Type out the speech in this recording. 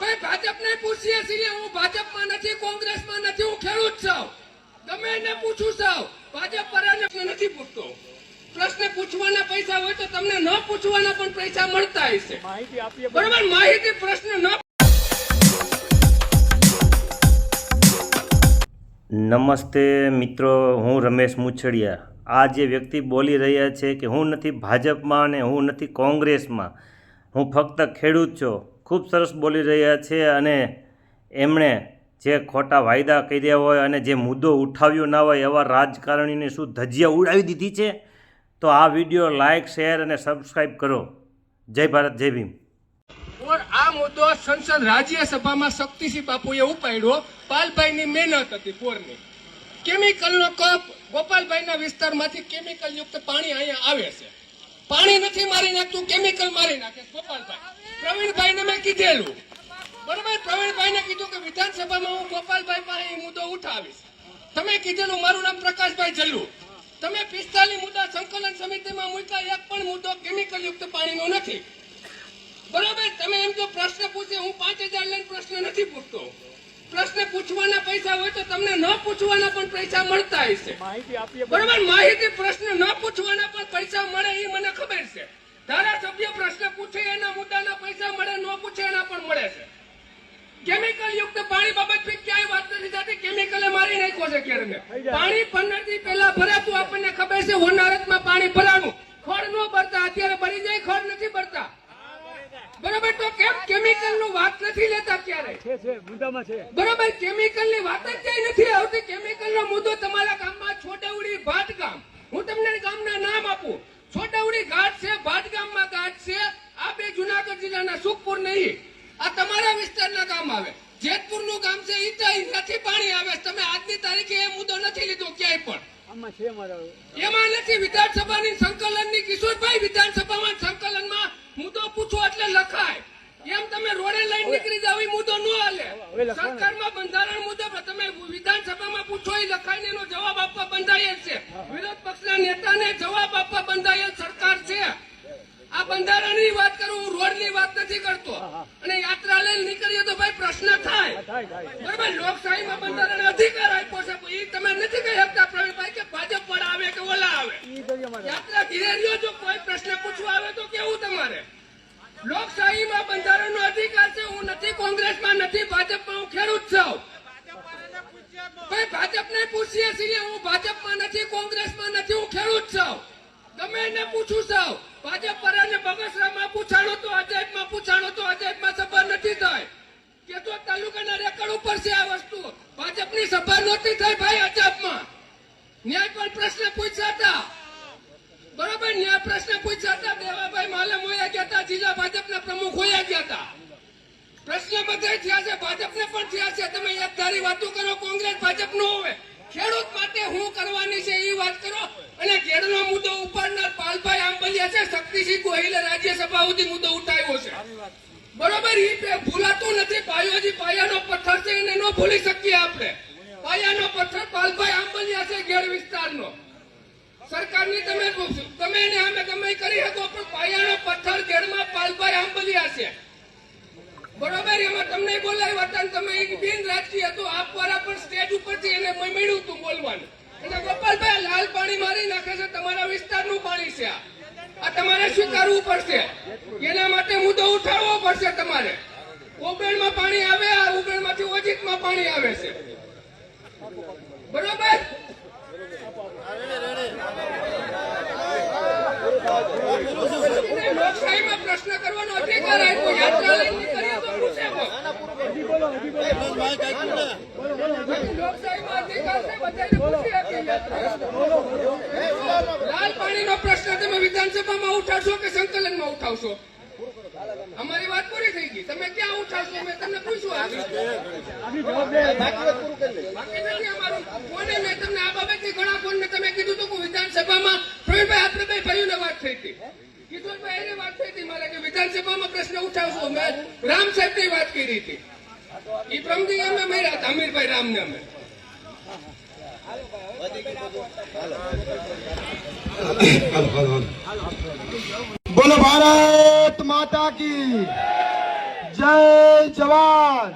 ભાઈ ભાજપને પૂછીએ છીએ? હું ભાજપમાં નથી કોંગ્રેસમાં નથી હું ખેડૂત છું. તમે એને પૂછું છું ભાજપ પર નથી પૂછતો. પ્રશ્ન પૂછવાના પૈસા હોય તો તમને ન પૂછવાના પણ પૈસા મળતા હશે. માહિતી આપીએ બરોબર માહિતી પ્રશ્ન ન નમસ્તે મિત્રો હું રમેશ મુછડિયા. આ જે વ્યક્તિ બોલી રહ્યા છે કે હું નથી ભાજપમાં અને હું નથી કોંગ્રેસમાં હું ફક્ત ખેડૂત છું. ખૂબ સરસ બોલી રહ્યા છે અને એમણે જે ખોટા વાયદા કર્યા હોય અને જે મુદ્દો ઉઠાવ્યો ના હોય એવા રાજકારણીને શું ધજિયા ઉડાવી દીધી છે? તો આ વીડિયો લાઇક શેર અને સબસ્ક્રાઈબ કરો. જય ભારત, જય ભીમ. આ મુદ્દો સંસદ રાજ્યસભામાં શક્તિસિંહ બાપુએ ઉપાડ્યો. પાલભાઈની મહેનત હતી પોરની. કેમિકલનો કપ ગોપાલભાઈના વિસ્તારમાંથી કેમિકલ યુક્ત પાણી અહીંયા આવે છે. પાણી નથી મારી નાખતું, કેમિકલ મારી નાખે છે ગોપાલભાઈ પ્રવીણભાઈને મેં કીધેલું બરોબર? પ્રવીણભાઈને કીધું કે વિધાનસભામાં હું ગોપાલભાઈ પાસે મુદ્દો ઉઠાવીશ. તમે કીધેલું મારું નામ પ્રકાશભાઈ જલ્લુ. તમે પિસ્તાલીસ મુદ્દા સંકલન સમિતિમાં મૂક્યા એક પણ મુદ્દો કેમિકલ યુક્ત પાણીનો નથી. બરાબર? તમે એમ જો પ્રશ્ન પૂછે હું પાંચ હજાર લઈને પ્રશ્ન નથી પૂછતો. પ્રશ્ન પૂછવાના પૈસા હોય તો તમને ન પૂછવાના પણ પૈસા મળતા હશે બરાબર? માહિતી પ્રશ્ન ન પૂછવાના પણ પૈસા મળે એ મને ખબર છે. ધારાસભ્ય મળે છે. કેમિકલ યુક્ત પાણી બાબત ક્યાંય વાત નથી થતી. કેમિકલે મારી નાખ્યો છે કેરને પાણી પંદરથી પહેલા ભરાતું આપણને ખબર છે હોનારતમાં પાણી ભરાણું. ખડ ન ભરતા. અત્યારે ભરી જાય ખડ નથી ભરતા. બરાબર? તો કેમ કેમિકલનું વાત નથી લેતા ક્યારે? બરોબર? કેમિકલની વાત જ ક્યાંય નથી આવતી. કેમિકલ નો મુદ્દો તમારા ગામમાં છોટાઉડી ભાટ ગામ હું તમને ગામના નામ આપું. છોટાઉડી ઘાટ છે ભાટ ગામમાં ઘાટ છે. આ બે જુનાગઢ જિલ્લાના સુખપુર નહીં. આ તમારા વિસ્તારના કામ આવે. જેતપુરનું કામ છે નથી પાણી આવે તમે આજની તારીખે એ મુદ્દો નથી લીધો ક્યાંય પણ. એમાં નથી વિધાનસભાની સંકલનની કિશોરભાઈ વિધાનસભામાં સંકલનમાં મુદ્દો પૂછો એટલે લખાય. એમ તમે રોડે લઈને નીકળી જાવ મુદ્દો ન હાલે. સરકારમાં બંધારણ મુજબ તમે વિધાનસભામાં પૂછો એ લખાઈને એનો જવાબ આપવા બંધાયેલ છે. વિરોધ પક્ષના નેતાને જવાબ આપવા બંધાયેલ સરકાર છે. આ બંધારણની વાત કરું હું રોડની વાત નથી કરતો. ભાઈ પ્રશ્ન થાય. બરાબર લોકશાહીમાં બંધારણ અધિકાર આપ્યો છે એ તમે નથી કહી શકતા પ્રવીણભાઈ કે ભાજપ વાળા આવે કે ઓલા આવે. યાત્રા ઘીરે રહ્યો જો કોઈ પ્રશ્ન પૂછવા આવે તો કેવું તમારે? લોકશાહીમાં બંધારણનો અધિકાર છે હું નથી કોંગ્રેસમાં નથી ભાજપમાં હું ખેડૂત છું. ભાઈ ભાજપને પૂછીએ છીએ હું ભાજપમાં નથી કોંગ્રેસમાં નથી હું ખેડૂત છું. તમે એને પૂછું છું. ભાજપ પર અને બગસરામાં પૂછાણો તો અજયમાં પૂછાણો તો અજયમાં સભા નથી થઈ કે તો તાલુકાના રેકર્ડ ઉપર છે આ વસ્તુ ભાજપની સભા નહોતી થઈ ભાઈ અજબમાં ન્યાય પણ પ્રશ્ન પૂછ્યા હતા બરોબર ન્યાય પ્રશ્ન પૂછ્યા હતા દેવાભાઈ માલમ હોયા ગયા હતા જિલ્લા ભાજપના પ્રમુખ હોયા ગયા હતા પ્રશ્ન બધે થયા છે, ભાજપને પણ થયા છે. તમે એક વાતો કરો, કોંગ્રેસ ભાજપ નો હોય. ખેડૂત માટે હું કરવાની છે એ વાત કરો. અને ઘેરનો મુદ્દો ઉપાડનાર પાલભાઈ આંબલિયા છે, શક્તિસિંહ ગોહિલે રાજ્યસભા સુધી મુદ્દો ઉઠાવ્યો છે. બરોબર એ ભૂલાતું નથી, પાયોજી પાયાનો પથ્થર છે, એને ન ભૂલી શકીએ આપણે. પાયાનો પથ્થર પાલભાઈ આંબલિયા છે, ઘેર વિસ્તારનો. સરકારની તમે તમે એને અમે તમે કરી શકો, પણ પાયાનો પથ્થર ઘેરમાં પાલભાઈ આંબલિયા છે. બરોબર, એમાં તમને બોલાવ્યા હતા તમે એક બિન રાજકીય હતો આપવાળા પણ સ્ટેજ ઉપરથી એને મળ્યું હતું બોલવાનું. એટલે ગોપાલભાઈ, લાલ પાણી મારી નાખે છે, તમારા વિસ્તારનું પાણી છે આ. આ તમારે સ્વીકારવું પડશે? એના માટે મુદ્દો ઉઠાવવો પડશે તમારે. ઉબેણમાં પાણી આવે, આ ઉબેણમાંથી ઓજિતમાં પાણી આવે છે બરોબર એને લોકશાહીમાં પ્રશ્ન કરવાનો અધિકાર આપ્યો યાત્રા લઈને નીકળીએ તો પૂછે કોઈ. હજી બોલો હજી બોલો લોકશાહીમાં અધિકાર છે બધાને પૂછી શકીએ યાત્રા. લાલ પાણીનો પ્રશ્ન તમે વિધાનસભામાં ઉઠાવશો કે સંકલનમાં ઉઠાવશો? અમારી વાત પૂરી થઈ ગઈ. તમે ક્યાં ઉઠાવશો? મેં તમને પૂછ્યું કોને મેં તમને આ બાબતથી ઘણા ફોન ને તમે કીધું હતું કે વિધાનસભામાં પ્રવીણભાઈ આપણે ભાઈઓને વાત થઈ હતી. કીધું એને વાત થઈ હતી મારે કે વિધાનસભામાં પ્રશ્ન ઉઠાવશો. મેં રામ સાહેબની વાત કરી હતી. એ પ્રમદી અમે મળ્યા હતા અમીરભાઈ રામને અમે. બોલો ભારત માતા કી જય જવાન.